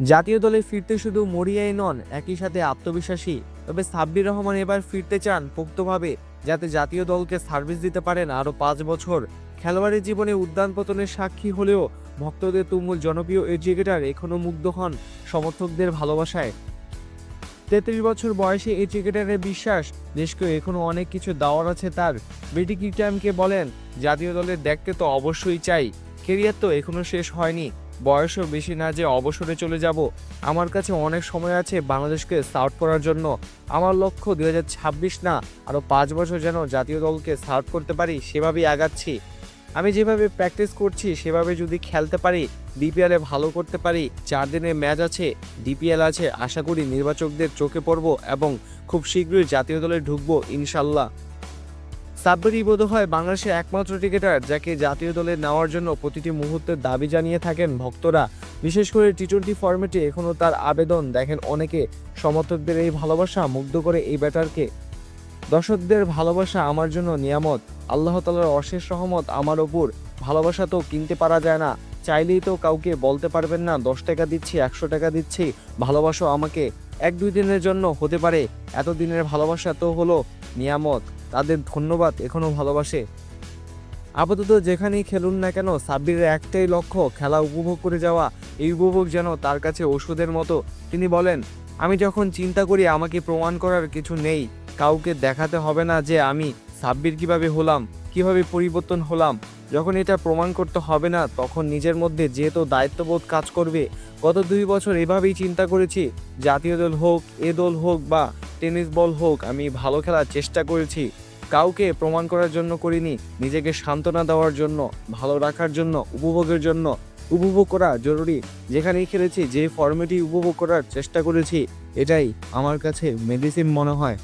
জাতীয় দলে ফিরতে শুধু মরিয়াই নন, একই সাথে আত্মবিশ্বাসী। তবে সাব্বির রহমান এবার ফিরতে চান পোক্তভাবে, যাতে জাতীয় দলকে সার্ভিস দিতে পারেন আরও পাঁচ বছর। খেলোয়াড়ের জীবনে উদ্যান পতনের সাক্ষী হলেও ভক্তদের তুমুল জনপ্রিয় এই ক্রিকেটার এখনও মুগ্ধ হন সমর্থকদের ভালোবাসায়। তেত্রিশ বছর বয়সে এই ক্রিকেটারের বিশ্বাস, দেশকে এখনও অনেক কিছু দেওয়ার আছে তার। বিটি কিটামকে বলেন, জাতীয় দলের দেখতে তো অবশ্যই চাই। কেরিয়ার তো এখনও শেষ হয়নি। বয়সও বেশি না যে অবসরে চলে যাব। আমার কাছে অনেক সময় আছে বাংলাদেশকে সার্ভ করার জন্য। আমার লক্ষ্য দুই হাজার ছাব্বিশ না, আরও পাঁচ বছর যেন জাতীয় দলকে সার্ভ করতে পারি, সেভাবেই আগাচ্ছি। আমি যেভাবে প্র্যাকটিস করছি, সেভাবে যদি খেলতে পারি ডিপিএলে ভালো করতে পারি, চার দিনের ম্যাচ আছে ডিপিএল আছে, আশা করি নির্বাচকদের চোখে পড়ব এবং খুব শীঘ্রই জাতীয় দলে ঢুকবো, ইনশাল্লাহ। সাব্বিরই বোধ হয় বাংলাদেশের একমাত্র ক্রিকেটার, যাকে জাতীয় দলে নেওয়ার জন্য প্রতিটি মুহূর্তে দাবি জানিয়ে থাকেন ভক্তরা। বিশেষ করে টি টোয়েন্টি ফর্মেটে এখনও তার আবেদন। দেখেন অনেকে সমর্থকদের এই ভালোবাসা মুগ্ধ করে এই ব্যাটারকে। দর্শকদের ভালোবাসা আমার জন্য নিয়ামত। আল্লাহ তালার অশেষ সহমত আমার ওপর। ভালোবাসা তো কিনতে পারা যায় না। চাইলেই তো কাউকে বলতে পারবেন না, দশ টাকা দিচ্ছি, একশো টাকা দিচ্ছি। ভালোবাসো আমাকে এক দুই দিনের জন্য হতে পারে। এত দিনের ভালোবাসা তো হলো নিয়ামত। তাদের ধন্যবাদ এখনও ভালোবাসে। আপাতত যেখানেই খেলুন না কেন, সাব্বিরের একটাই লক্ষ্য, খেলা উপভোগ করে যাওয়া। এই উপভোগ যেন তার কাছে ওষুধের মতো। তিনি বলেন, আমি যখন চিন্তা করি আমাকে প্রমাণ করার কিছু নেই, কাউকে দেখাতে হবে না যে আমি সাব্বির কীভাবে হলাম, কীভাবে পরিবর্তন হলাম। যখন এটা প্রমাণ করতে হবে না, তখন নিজের মধ্যে যেহেতু দায়িত্ববোধ কাজ করবে। গত দুই বছর এভাবেই চিন্তা করেছি, জাতীয় দল হোক, এ দল হোক বা টেনিস বল হোক, আমি ভালো খেলার চেষ্টা করেছি। কাউকে প্রমাণ করার জন্য করিনি, নিজেকে সান্ত্বনা দেওয়ার জন্য, ভালো রাখার জন্য, উপভোগের জন্য। উপভোগ করা জরুরি, যেখানেই খেলেছি, যে ফর্মেটি উপভোগ করার চেষ্টা করেছি, এটাই আমার কাছে মেডিসিন মনে হয়।